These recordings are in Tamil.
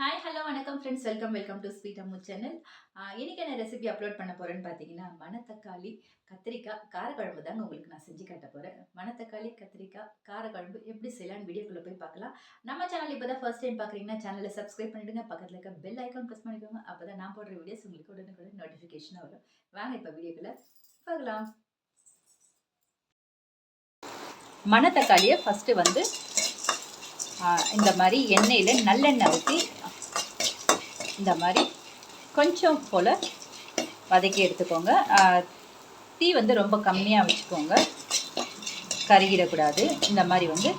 ஹாய் ஹலோ வணக்கம் friends welcome welcome to sweet Ammu channel இன்றைக்கி என்ன ரெசிபி அப்லோட் பண்ண போகிறேன்னு பார்த்தீங்கன்னா மணத்தக்காளி கத்திரிக்காய் காரக்குழம்பு தாங்க உங்களுக்கு நான் செஞ்சு காட்ட போகிறேன் மணத்தக்காளி கத்திரிக்காய் காரக்குழம்பு எப்படி செய்யலாம்னு வீடியோக்குள்ளே போய் பார்க்கலாம். நம்ம சேனல் இப்போ தான் ஃபர்ஸ்ட் டைம் பார்க்குறீங்கன்னா சேனலை சப்ஸ்கிரைப் பண்ணிடுங்க. பக்கத்தில் இருக்க பெல் ஐக்கான் ப்ரெஸ் பண்ணிக்கோங்க. அப்போ தான் நான் போடுற வீடியோஸ் உங்களுக்கு உடனுக்குடன் நோட்டிஃபிகேஷனாக வரும். வாங்க இப்போ வீடியோக்குள்ளே பார்க்கலாம். மணத்தக்காளியை ஃபஸ்ட்டு வந்து இந்த மாதிரி எண்ணெயில் நல்லெண்ணெய் ஊற்றி இந்த மாதிரி கொஞ்சம் போல் வதக்கி எடுத்துக்கோங்க. தீ வந்து ரொம்ப கம்மியாக வச்சுக்கோங்க. கருகிடக்கூடாது. இந்த மாதிரி வந்து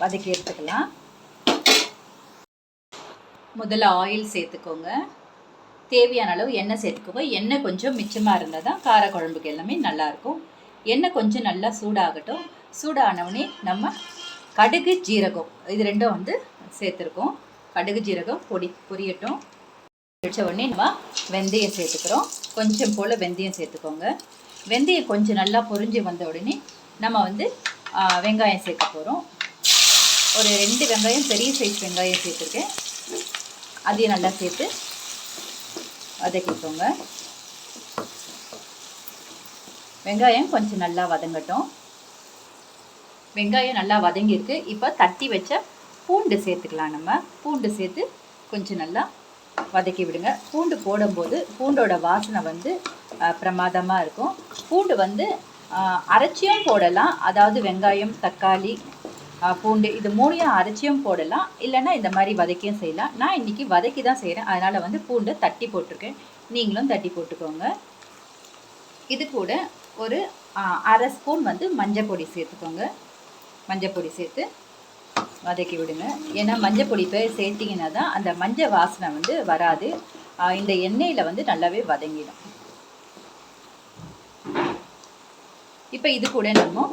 வதக்கி எடுத்துக்கலாம். முதல்ல ஆயில் சேர்த்துக்கோங்க. தேவையான அளவு எண்ணெய் சேர்த்துக்கோங்க. எண்ணெய் கொஞ்சம் மிச்சமாக இருந்தால் தான் காரக்குழம்புக்கு எல்லாமே நல்லாயிருக்கும் எண்ணெய் கொஞ்சம் நல்லா சூடாகட்டும். சூடானவுடனே நம்ம கடுகு ஜீரகம். இது ரெண்டும் வந்து சேர்த்துருக்கோம். கடுகு ஜீரகம் பொடி பொரியட்டும். வச்ச உடனே நம்ம வெந்தயம் சேர்த்துக்கிறோம். கொஞ்சம் போல் வெந்தயம் சேர்த்துக்கோங்க. வெந்தயம் கொஞ்சம் நல்லா பொரிஞ்சு வந்த உடனே நம்ம வந்து வெங்காயம் சேர்க்க போகிறோம் ஒரு ரெண்டு வெங்காயம் பெரிய சைஸ் வெங்காயம் சேர்த்துருக்கேன். அதையும் நல்லா சேர்த்து வதக்கிக்கோங்க. வெங்காயம் கொஞ்சம் நல்லா வதங்கட்டும். வெங்காயம் நல்லா வதங்கியிருக்கு. இப்போ தட்டி வச்ச பூண்டு சேர்த்துக்கலாம் நம்ம. பூண்டு சேர்த்து கொஞ்சம் நல்லா வதக்கி விடுங்க. பூண்டு போடும்போது பூண்டோட வாசனை வந்து பிரமாதமாக இருக்கும். பூண்டு வந்து அரைச்சியும் போடலாம். அதாவது வெங்காயம் தக்காளி பூண்டு இது மூணையும் அரைச்சியும் போடலாம். இல்லைன்னா இந்த மாதிரி வதக்கியும் செய்யலாம். நான் இன்றைக்கி வதக்கி தான் செய்கிறேன் அதனால் வந்து பூண்டு தட்டி போட்டிருக்கேன். நீங்களும் தட்டி போட்டுக்கோங்க. இது கூட ஒரு அரை ஸ்பூன் வந்து மஞ்சள் பொடி சேர்த்துக்கோங்க. மஞ்சள் பொடி சேர்த்து வதக்கி விடுங்க. ஏன்னா மஞ்சள் பொடி போய் சேர்த்திங்கன்னா தான் அந்த மஞ்சள் வாசனை வந்து வராது. இந்த எண்ணெயில் வந்து நல்லாவே வதங்கிடும். இப்போ இது கூட நம்ம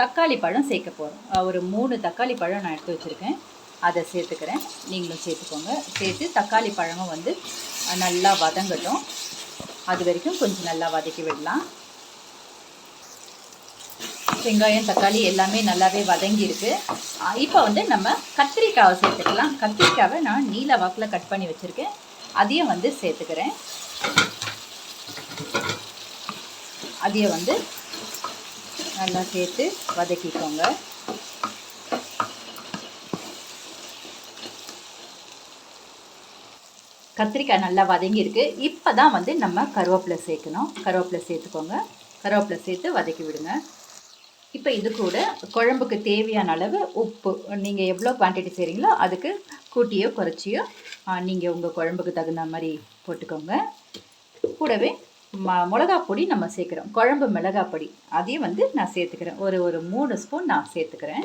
தக்காளி பழம் சேர்க்க போகிறோம் ஒரு மூணு தக்காளி பழம் நான் எடுத்து வச்சுருக்கேன். அதை சேர்த்துக்கிறேன். நீங்களும் சேர்த்துக்கோங்க. சேர்த்து தக்காளி பழமும் வந்து நல்லா வதங்கட்டும். அது வரைக்கும் கொஞ்சம் நல்லா வதக்கி விடலாம். வெங்காயம் தக்காளி எல்லாமே நல்லாவே வதங்கியிருக்கு. இப்போ வந்து நம்ம கத்திரிக்காவை சேர்த்துக்கலாம். கத்திரிக்காவை நான் நீல வாக்கில் கட் பண்ணி வச்சுருக்கேன். அதையும் வந்து சேர்த்துக்கிறேன். அதையும் வந்து நல்லா சேர்த்து வதக்கிக்கோங்க. கத்திரிக்காய் நல்லா வதங்கியிருக்கு. இப்போ தான் வந்து நம்ம கருவேப்பிலை சேர்க்கணும். கருவேப்பிலை சேர்த்துக்கோங்க. கருவேப்பிலை சேர்த்து வதக்கி விடுங்க. இப்போ இது கூட குழம்புக்கு தேவையான அளவு உப்பு. நீங்கள் எவ்வளோ குவான்டிட்டி செய்கிறீங்களோ அதுக்கு கூட்டியோ குறைச்சியோ நீங்கள் உங்கள் குழம்புக்கு தகுந்த மாதிரி போட்டுக்கோங்க. கூடவே ம மிளகா பொடி நம்ம சேர்க்குறோம். குழம்பு மிளகா பொடி. அதையும் வந்து நான் சேர்த்துக்கிறேன். ஒரு ஒரு மூணு ஸ்பூன் நான் சேர்த்துக்கிறேன்.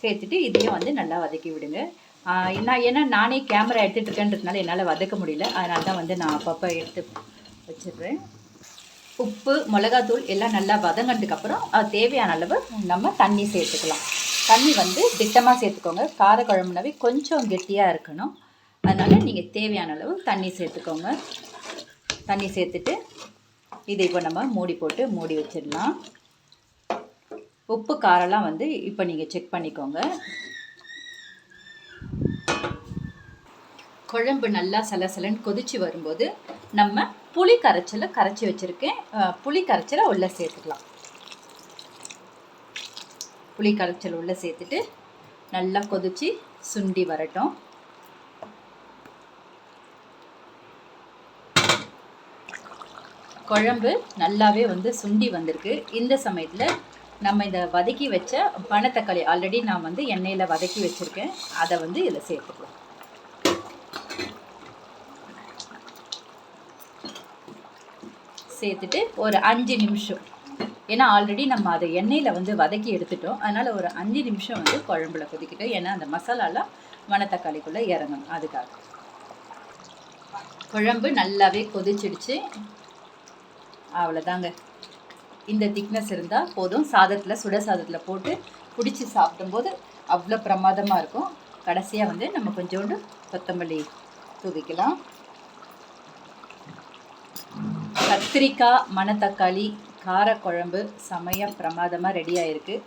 சேர்த்துட்டு இதையும் வந்து நல்லா வதக்கி விடுங்க. நான் ஏன்னா நானே கேமரா எடுத்துகிட்டு இருக்கேன்றதுனால என்னால் வதக்க முடியல. அதனால தான் வந்து நான் அப்பப்போ எடுத்து வச்சிடுறேன். உப்பு மிளகாத்தூள் எல்லாம் நல்லா வதங்கினதுக்கப்புறம் அது தேவையான அளவு நம்ம தண்ணி சேர்த்துக்கலாம். தண்ணி வந்து திட்டமாக சேர்த்துக்கோங்க. கார குழம்புனாவே கொஞ்சம் கெட்டியாக இருக்கணும். அதனால் நீங்கள் தேவையான அளவு தண்ணி சேர்த்துக்கோங்க. தண்ணி சேர்த்துட்டு இதை இப்போ நம்ம மூடி போட்டு மூடி வச்சிடலாம். உப்பு காரெல்லாம் வந்து இப்போ நீங்கள் செக் பண்ணிக்கோங்க. குழம்பு நல்லா சலசலன்னு கொதிச்சு வரும்போது நம்ம புளி கரைச்சலை கரைச்சி வச்சுருக்கேன். புளி கரைச்சலை உள்ளே சேர்த்துக்கலாம். புளி கரைச்சல் உள்ளே சேர்த்துட்டு நல்லா கொதிச்சு சுண்டி வரட்டும். குழம்பு நல்லாவே வந்து சுண்டி வந்திருக்கு. இந்த சமயத்தில் நம்ம இந்த வதக்கி வச்ச பனத்தக்காளி ஆல்ரெடி நான் வந்து எண்ணெயில் வதக்கி வச்சுருக்கேன். அதை வந்து இதில் சேர்த்துக்கலாம். சேர்த்துட்டு ஒரு அஞ்சு நிமிஷம். ஏன்னா ஆல்ரெடி நம்ம அதை எண்ணெயில் வந்து வதக்கி எடுத்துட்டோம். அதனால் ஒரு அஞ்சு நிமிஷம் வந்து குழம்புல கொதிக்கிட்டோம். ஏன்னா அந்த மசாலாலாம் மணத்தக்காளிக்குள்ளே இறங்கணும். அதுக்காக. குழம்பு நல்லாவே கொதிச்சிடுச்சு. அவ்வளோதாங்க. இந்த திக்னஸ் இருந்தால் போதும். சாதத்தில் சுட சாதத்தில் போட்டு பிடிச்சி சாப்பிடும்போது அவ்வளோ பிரமாதமாக இருக்கும். கடைசியாக வந்து நம்ம கொஞ்சோண்டு கொத்தமல்லி தூவிக்கலாம். கத்திரிக்காய் மணத்தக்காளி காரக்குழம்பு செமையாக பிரமாதமாக ரெடியாக இருக்குது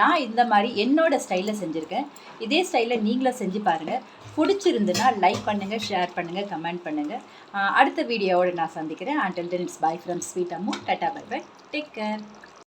நான் இந்த மாதிரி என்னோடய ஸ்டைலில் செஞ்சுருக்கேன். இதே ஸ்டைலில் நீங்களும் செஞ்சு பாருங்கள் பிடிச்சிருந்துன்னா லைக் பண்ணுங்கள் ஷேர் பண்ணுங்கள் கமெண்ட் பண்ணுங்கள் அடுத்த வீடியோவோட நான் சந்திக்கிறேன். Until then it's bye from sweet Ammu. Tata bye bye take care